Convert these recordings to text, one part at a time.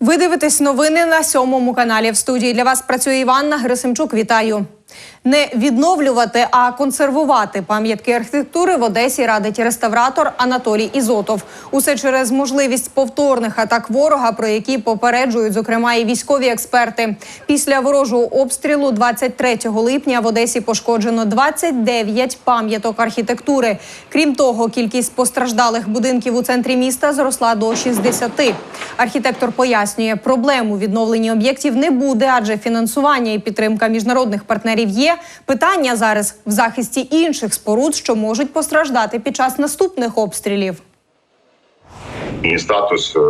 Ви дивитесь новини на сьомому каналі. В студії для вас працює Іванна Грисимчук. Вітаю. Не відновлювати, а консервувати пам'ятки архітектури в Одесі радить реставратор Анатолій Ізотов. Усе через можливість повторних атак ворога, про які попереджують зокрема і військові експерти. Після ворожого обстрілу 23 липня в Одесі пошкоджено 29 пам'яток архітектури. Крім того, кількість постраждалих будинків у центрі міста зросла до 60. Архітектор пояснює, проблем у відновленні об'єктів не буде, адже фінансування і підтримка міжнародних партнерів є. Питання зараз в захисті інших споруд, що можуть постраждати під час наступних обстрілів. ні статус е,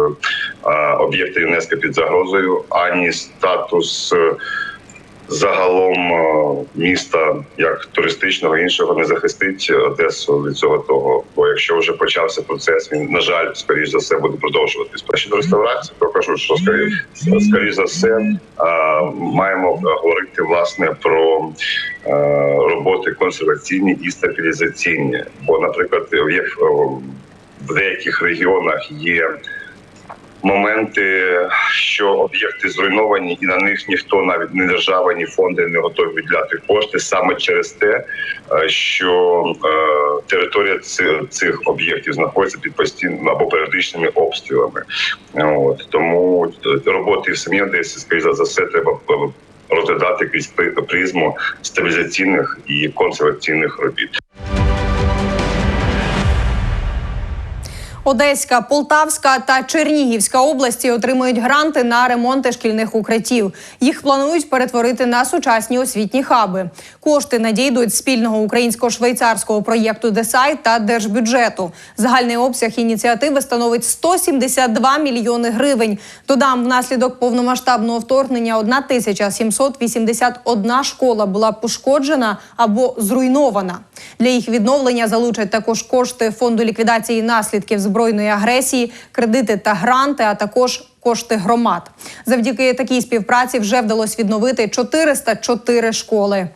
е, об'єкта ЮНЕСКО під загрозою, ані статус е, загалом міста як туристичного іншого не захистить Одесу від цього того. Бо якщо вже почався процес, він на жаль, скоріш за все буде продовжуватись. Щодо реставрації, то кажу, що скоріш, скоріш за все маємо говорити власне про роботи консерваційні і стабілізаційні. Бо, наприклад, в деяких регіонах є моменти, що об'єкти зруйновані, і на них ніхто, навіть не держава, ні фонди не готові виділяти кошти саме через те, е, що е, територія цих об'єктів знаходиться під постійними або періодичними обстрілами. От тому е, роботи в самій Одесі, скоріше за все, треба розглядати крізь призму стабілізаційних і консерваційних робіт. Одеська, Полтавська та Чернігівська області отримують гранти на ремонти шкільних укриттів. Їх планують перетворити на сучасні освітні хаби. Кошти надійдуть спільного українсько-швейцарського проєкту Десайт та держбюджету. Загальний обсяг ініціативи становить 172 мільйони гривень. Додам, внаслідок повномасштабного вторгнення 1781 школа була пошкоджена або зруйнована. Для їх відновлення залучать також кошти фонду ліквідації наслідків збройної агресії, кредити та гранти, а також кошти громад. Завдяки такій співпраці вже вдалося відновити 404 школи.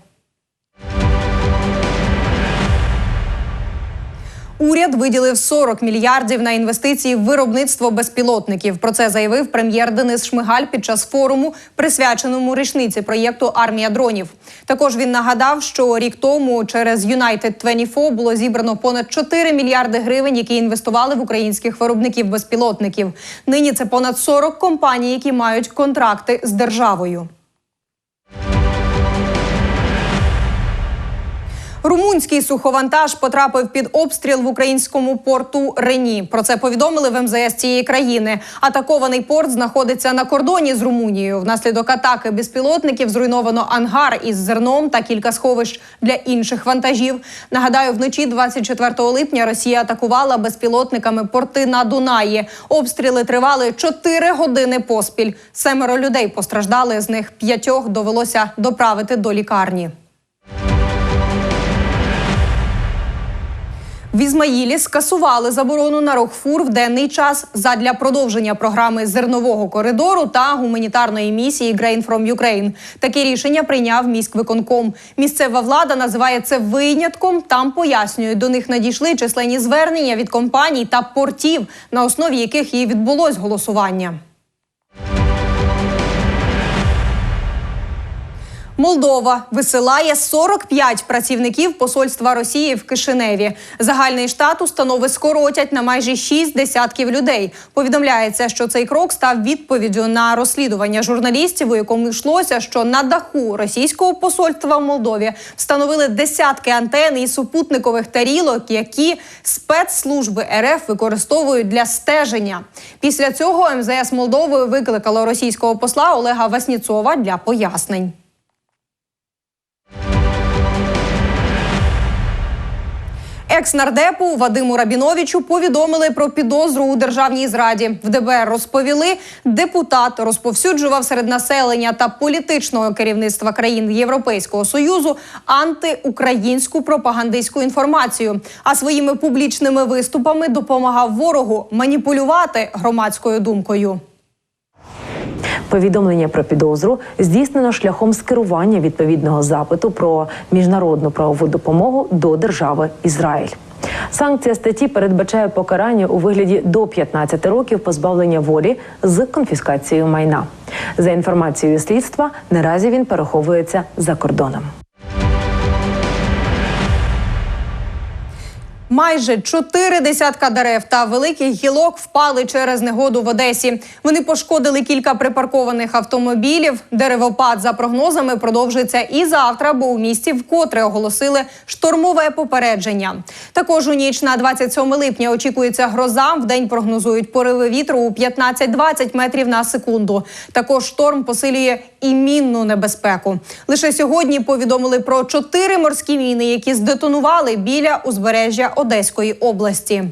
Уряд виділив 40 мільярдів на інвестиції в виробництво безпілотників. Про це заявив прем'єр Денис Шмигаль під час форуму, присвяченому річниці проєкту Армія дронів. Також він нагадав, що рік тому через United 24 було зібрано понад 4 мільярди гривень, які інвестували в українських виробників безпілотників. Нині це понад 40 компаній, які мають контракти з державою. Румунський суховантаж потрапив під обстріл в українському порту Рені. Про це повідомили в МЗС цієї країни. Атакований порт знаходиться на кордоні з Румунією. Внаслідок атаки безпілотників зруйновано ангар із зерном та кілька сховищ для інших вантажів. Нагадаю, вночі 24 липня Росія атакувала безпілотниками порти на Дунаї. Обстріли тривали 4 години поспіль. Семеро людей постраждали. З них п'ятьох довелося доправити до лікарні. В Ізмаїлі скасували заборону на рух фур в денний час задля продовження програми зернового коридору та гуманітарної місії Grain from Ukraine. Таке рішення прийняв міськвиконком. Місцева влада називає це винятком. Там пояснюють, до них надійшли численні звернення від компаній та портів, на основі яких і відбулось голосування. Молдова висилає 45 працівників посольства Росії в Кишиневі. Загальний штат установи скоротять на майже 6 десятків людей. Повідомляється, що цей крок став відповіддю на розслідування журналістів, у якому йшлося, що на даху російського посольства в Молдові встановили десятки антен і супутникових тарілок, які спецслужби РФ використовують для стеження. Після цього МЗС Молдови викликало російського посла Олега Васніцова для пояснень. Екс-нардепу Вадиму Рабіновичу повідомили про підозру у державній зраді. В ДБР розповіли, депутат розповсюджував серед населення та політичного керівництва країн Європейського союзу антиукраїнську пропагандистську інформацію. А своїми публічними виступами допомагав ворогу маніпулювати громадською думкою. Повідомлення про підозру здійснено шляхом скерування відповідного запиту про міжнародну правову допомогу до держави Ізраїль. Санкція статті передбачає покарання у вигляді до 15 років позбавлення волі з конфіскацією майна. За інформацією слідства, наразі він переховується за кордоном. Майже чотири десятка дерев та великих гілок впали через негоду в Одесі. Вони пошкодили кілька припаркованих автомобілів. Деревопад за прогнозами продовжиться і завтра, бо у місті вкотре оголосили штормове попередження. Також у ніч на 27 липня очікується гроза. В день прогнозують пориви вітру у 15-20 метрів на секунду. Також шторм посилює і мінну небезпеку. Лише сьогодні повідомили про чотири морські міни, які здетонували біля узбережжя Одеської області.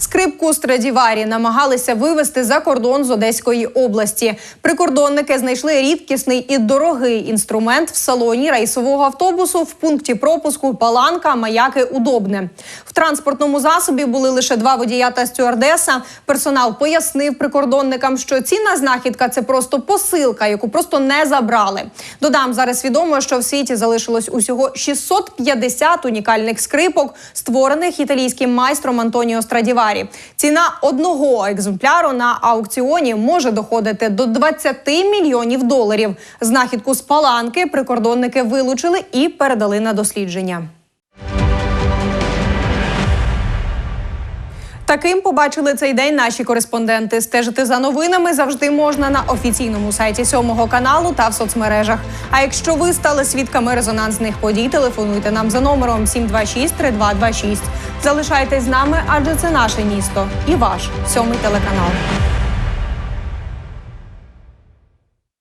Скрипку Страдіварі намагалися вивезти за кордон з Одеської області. Прикордонники знайшли рідкісний і дорогий інструмент в салоні рейсового автобусу в пункті пропуску Паланка Маяки Удобне. В транспортному засобі були лише два водія та стюардеса. Персонал пояснив прикордонникам, що цінна знахідка це просто посилка, яку просто не забрали. Додам зараз відомо, що в світі залишилось усього 650 унікальних скрипок, створених італійським майстром Антоніо Страдіварі. Ціна одного екземпляру на аукціоні може доходити до 20 мільйонів доларів. Знахідку з паланки прикордонники вилучили і передали на дослідження. Таким побачили цей день наші кореспонденти. Стежити за новинами завжди можна на офіційному сайті сьомого каналу та в соцмережах. А якщо ви стали свідками резонансних подій, телефонуйте нам за номером 726-3226. Залишайтесь з нами, адже це наше місто і ваш сьомий телеканал.